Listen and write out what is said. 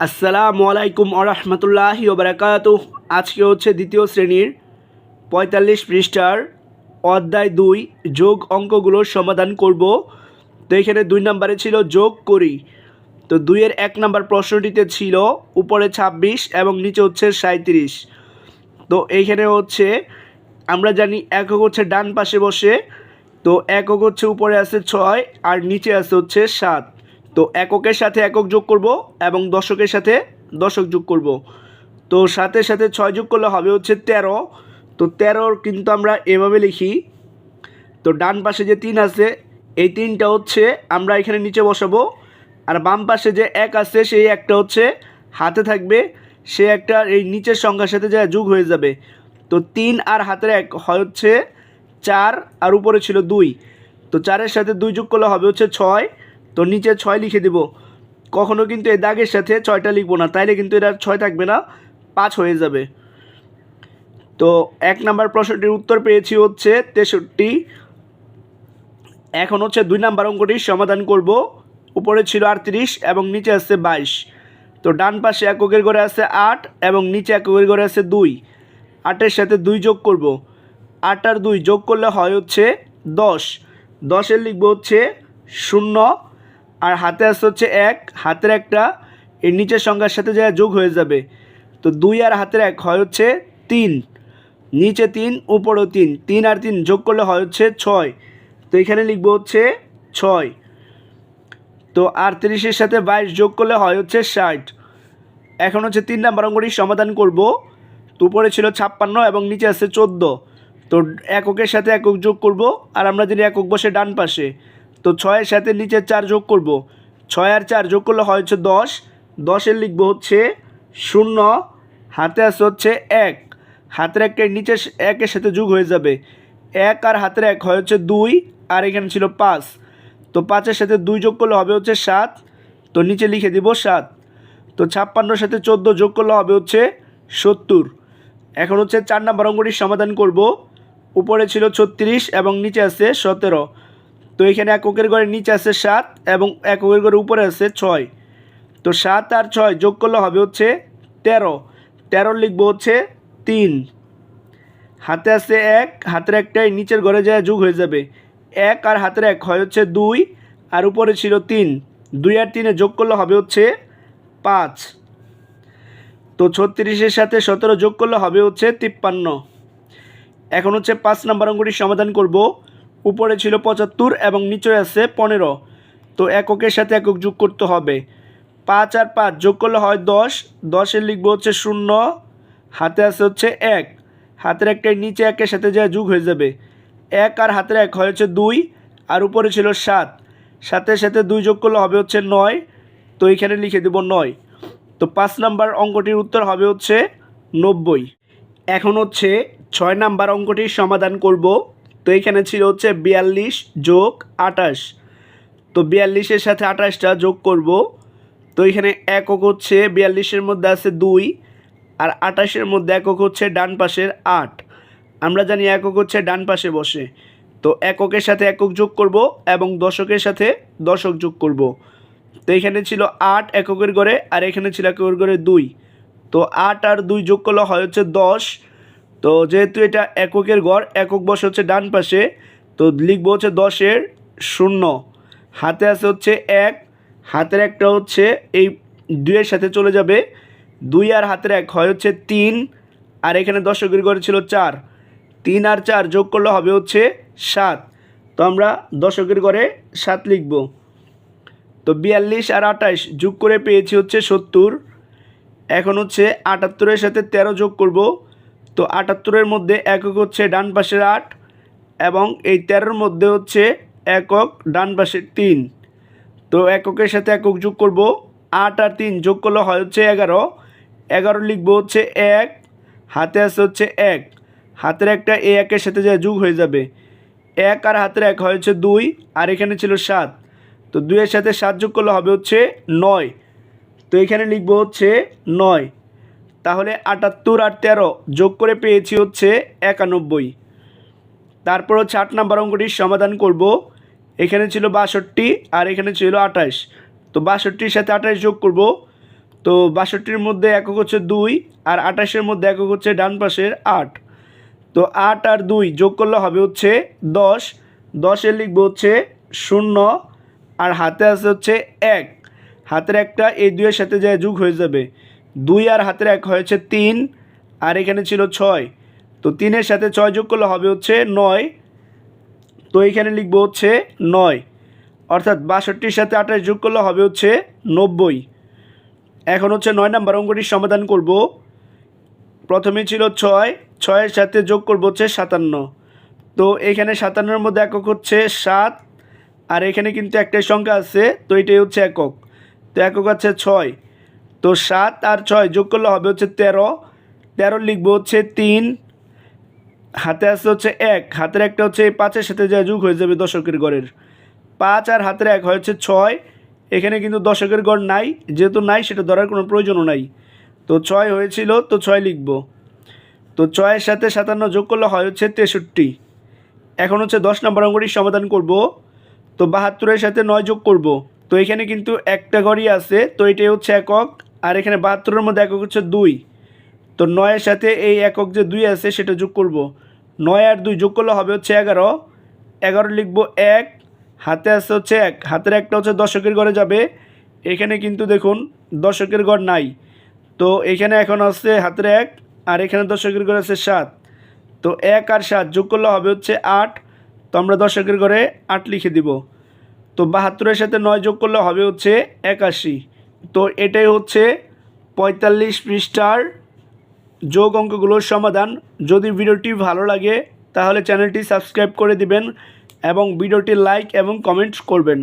আসসালামু আলাইকুম আরহামতুল্লাহি ওবরাকাত। আজকে হচ্ছে দ্বিতীয় শ্রেণির পঁয়তাল্লিশ পৃষ্ঠার অধ্যায় দুই, যোগ অঙ্কগুলোর সমাধান করব। তো এখানে দুই নম্বরে ছিল যোগ করি। তো দুইয়ের এক নম্বর প্রশ্নটিতে ছিল উপরে ছাব্বিশ এবং নিচে হচ্ছে সাঁত্রিশ তো এইখানে হচ্ছে আমরা জানি একক হচ্ছে ডান পাশে বসে, তো একক হচ্ছে উপরে আছে ছয় আর নিচে আছে হচ্ছে সাত। তো এককের সাথে একক যোগ করব এবং দশকের সাথে দশক যোগ করব। তো সাথে সাথে ছয় যোগ করলে হবে হচ্ছে তেরো। তো তেরোর কিন্তু আমরা এভাবে লিখি। তো ডান পাশে যে তিন আছে, এই তিনটা হচ্ছে আমরা এখানে নিচে বসাবো। আর বাম পাশে যে এক আছে, সেই একটা হচ্ছে হাতে থাকবে। সে একটা এই নিচের সংখ্যার সাথে যা যোগ হয়ে যাবে। তো তিন আর হাতের এক হয় হচ্ছে চার, আর উপরে ছিল দুই। তো চারের সাথে দুই যোগ করলে হবে হচ্ছে ছয়। তো নিচে ছয় লিখে দেব। কখনো কিন্তু এই দাগের সাথে ছয়টা লিখব না, তাইলে কিন্তু এটা ছয় থাকবে না, পাঁচ হয়ে যাবে। তো এক নাম্বার প্রশ্নটির উত্তর পেয়েছি হচ্ছে তেষট্টি। এখন হচ্ছে দুই নাম্বার অঙ্কটির সমাধান করব। উপরে ছিল আটত্রিশ এবং নিচে আছে বাইশ। তো ডান পাশে এককের ঘরে আছে আট এবং নিচে এককের ঘরে আছে দুই। আটের সাথে দুই যোগ করব। আট আর দুই যোগ করলে হয় হচ্ছে দশ। দশের লিখব হচ্ছে শূন্য। আর হাতে আছে হচ্ছে এক, হাতের একটা, এর নিচের সংখ্যার সাথে যা যোগ হয়ে যাবে। তো দুই আর হাতের এক হয় হচ্ছে তিন। নিচে তিন, উপরও তিন। তিন আর তিন যোগ করলে হয় হচ্ছে ছয়। তো এখানে লিখব হচ্ছে ছয়। তো আটত্রিশের সাথে বাইশ যোগ করলে হয় হচ্ছে ষাট। এখন হচ্ছে তিন নাম্বার অঙ্কটির সমাধান করব। তো উপরে ছিল ছাপ্পান্ন এবং নিচে আছে চোদ্দ। তো এককের সাথে একক যোগ করব। আর আমরা যদি একক বসে ডান পাশে তো ছয়ের সাথে নিচে চার যোগ করব। ছয় আর চার যোগ করলে হয় হচ্ছে দশ। দশের লিখব হচ্ছে শূন্য। হাতে আছে হচ্ছে এক। হাতের একের নিচে একের সাথে যোগ হয়ে যাবে। এক আর হাতের এক হয় হচ্ছে দুই আর এখানে ছিল পাঁচ। তো পাঁচের সাথে দুই যোগ করলে হবে হচ্ছে সাত। তো নিচে লিখে দিব সাত। তো ছাপ্পান্নর সাথে চোদ্দ যোগ করলে হবে হচ্ছে সত্তর। এখন হচ্ছে চার নাম্বার অঙ্কটির সমাধান করব। উপরে ছিল ছত্রিশ এবং নিচে আছে সতেরো। তো এখানে এককের ঘরে নিচে আছে সাত এবং এককের ঘরে উপরে আছে ছয়। তো সাত আর ছয় যোগ করলে হবে হচ্ছে তেরো। তেরো লিখব হচ্ছে তিন। হাতে আছে এক, হাতের একটাই নিচের ঘরে যায় যোগ হয়ে যাবে। এক আর হাতের এক হয় হচ্ছে দুই আর উপরে ছিল তিন। দুই আর তিনে যোগ করলে হবে হচ্ছে পাঁচ। তো ছত্রিশের সাথে সতেরো যোগ করলে হবে হচ্ছে তিপ্পান্ন। এখন হচ্ছে পাঁচ নাম্বার অঙ্কটির সমাধান করব। উপরে ছিল পঁচাত্তর এবং নিচে আছে পনেরো। তো এককের সাথে একক যোগ করতে হবে। পাঁচ আর পাঁচ যোগ করলে হয় দশ। দশের লিখব হচ্ছে শূন্য। হাতে আছে হচ্ছে এক। হাতের একটাই নিচে একের সাথে যা যোগ হয়ে যাবে। এক আর হাতের এক হয় হচ্ছে দুই। আর উপরে ছিল সাত। সাতের সাথে দুই যোগ করলে হবে হচ্ছে নয়। তো এখানে লিখে দেব নয়। তো পাঁচ নাম্বার অঙ্কটির উত্তর হবে হচ্ছে নব্বই। এখন হচ্ছে ছয় নাম্বার অঙ্কটির সমাধান করব। তো এখানে ছিল হচ্ছে বিয়াল্লিশ যোগ আটাশ তো বিয়াল্লিশের সাথে আঠাশটা যোগ করব। তো এখানে একক হচ্ছে বিয়াল্লিশের মধ্যে আছে দুই আর আটাশের মধ্যে একক হচ্ছে ডান পাশের আট। আমরা জানি একক হচ্ছে ডান পাশে বসে। তো এককের সাথে একক যোগ করব এবং দশকের সাথে দশক যোগ করব। তো এখানে ছিল আট এককের ঘরে আর এখানে ছিল এককের ঘরে দুই। তো আট আর দুই যোগ করলে হয় হচ্ছে দশ। তো যেহেতু এটা এককের ঘর একক বসে হচ্ছে ডান পাশে, তো লিখব হচ্ছে দশের শূন্য। হাতে আছে হচ্ছে এক, হাতের একটা হচ্ছে এই দুইয়ের সাথে চলে যাবে। দুই আর হাতের এক হয় হচ্ছে তিন, আর এখানে দশকের ঘরে ছিল চার। তিন আর চার যোগ করলে হবে হচ্ছে সাত। তো আমরা দশকের ঘরে সাত লিখব। তো বিয়াল্লিশ আর আঠাশ যোগ করে পেয়েছি হচ্ছে সত্তর। এখন হচ্ছে আটাত্তরের সাথে তেরো যোগ করব। তো আটাত্তরের মধ্যে একক হচ্ছে ডান পাশের আট এবং এই তেরোর মধ্যে হচ্ছে একক ডান পাশের তিন। তো এককের সাথে একক যোগ করব, আট আর তিন যোগ করলে হয় হচ্ছে এগারো। এগারো লিখব হচ্ছে এক, হাতে আছে হচ্ছে এক। হাতের একটা এ একের সাথে যা যোগ হয়ে যাবে, এক আর হাতের এক হয়েছে দুই, আর এখানে ছিল সাত। তো দুইয়ের সাথে সাত যোগ করলে হবে হচ্ছে নয়। তো এখানে লিখব হচ্ছে নয়। তাহলে আটাত্তর আর তেরো যোগ করে পেয়েছি হচ্ছে একানব্বই। তারপর হচ্ছে আট নাম্বার অঙ্কটির সমাধান করব। এখানে ছিল বাষট্টি আর এখানে ছিল আঠাশ। তো বাষট্টির সাথে আঠাশ যোগ করব। তো বাষট্টির মধ্যে একক হচ্ছে দুই আর আঠাশের মধ্যে একক হচ্ছে ডান পাশের আট। তো আট আর দুই যোগ করলে হবে হচ্ছে দশ। দশে লিখব হচ্ছে শূন্য আর হাতে আছে হচ্ছে এক। হাতের একটা এই দুইয়ের সাথে যায় যোগ হয়ে যাবে। দুই আর হাতের এক হয়েছে তিন, আর এখানে ছিল ছয়। তো তিনের সাথে ছয় যোগ করলে হবে হচ্ছে নয়। তো এখানে লিখব হচ্ছে নয়। অর্থাৎ বাষট্টির সাথে আঠাশ যোগ করলে হবে হচ্ছে নব্বই। এখন হচ্ছে নয় নাম্বার অঙ্কটির সমাধান করব। প্রথমে ছিল ছয়, ছয়ের সাথে যোগ করব হচ্ছে সাতান্ন। তো এখানে সাতান্নর মধ্যে একক হচ্ছে সাত, আর এখানে কিন্তু একটাই সংখ্যা আছে, তো এটাই হচ্ছে একক। তো একক আছে ছয়। তো সাত আর ছয় যোগ করলে হবে হচ্ছে তেরো। তেরো লিখব হচ্ছে তিন। হাতে আছে হচ্ছে এক। হাতের একটা হচ্ছে পাঁচের সাথে যা যোগ হয়ে যাবে দশকের গড়ের। পাঁচ আর হাতের এক হয়েছে ছয়। এখানে কিন্তু দশকের গড় নাই। যেহেতু নাই, সেটা ধরার কোনো প্রয়োজনও নাই। তো ছয় হয়েছিল, তো ছয় লিখব। তো ছয়ের সাথে সাতান্ন যোগ করলে হয় হচ্ছে তেষট্টি। এখন হচ্ছে দশ নম্বর অঙ্কটির সমাধান করব। তো বাহাত্তরের সাথে নয় যোগ করব। তো এখানে কিন্তু একটা ঘরই আছে। তো এটাই হচ্ছে একক। আর এখানে বাহাত্তরের মধ্যে একক হচ্ছে দুই। তো নয়ের সাথে এই একক যে দুই আছে, সেটা যোগ করব। নয় আর দুই যোগ করলে হবে হচ্ছে এগারো। এগারো লিখব এক, হাতে আছে হচ্ছে এক। হাতের একটা হচ্ছে দশকের ঘরে যাবে। এখানে কিন্তু দেখুন, দশকের ঘর নাই। তো এখানে এখন আছে হাতের এক, আর এখানে দশকের ঘরে আছে সাত। তো এক আর সাত যোগ করলে হবে হচ্ছে আট। তো আমরা দশকের ঘরে আট লিখে দিব। তো বাহাত্তরের সাথে নয় যোগ করলে হবে হচ্ছে একাশি। তো এটাই হচ্ছে পঁয়তাল্লিশ পৃষ্ঠার যোগ অঙ্কগুলোর সমাধান। যদি ভিডিওটি ভালো লাগে, তাহলে চ্যানেলটি সাবস্ক্রাইব করে দিবেন এবং ভিডিওটি লাইক এবং কমেন্ট করবেন।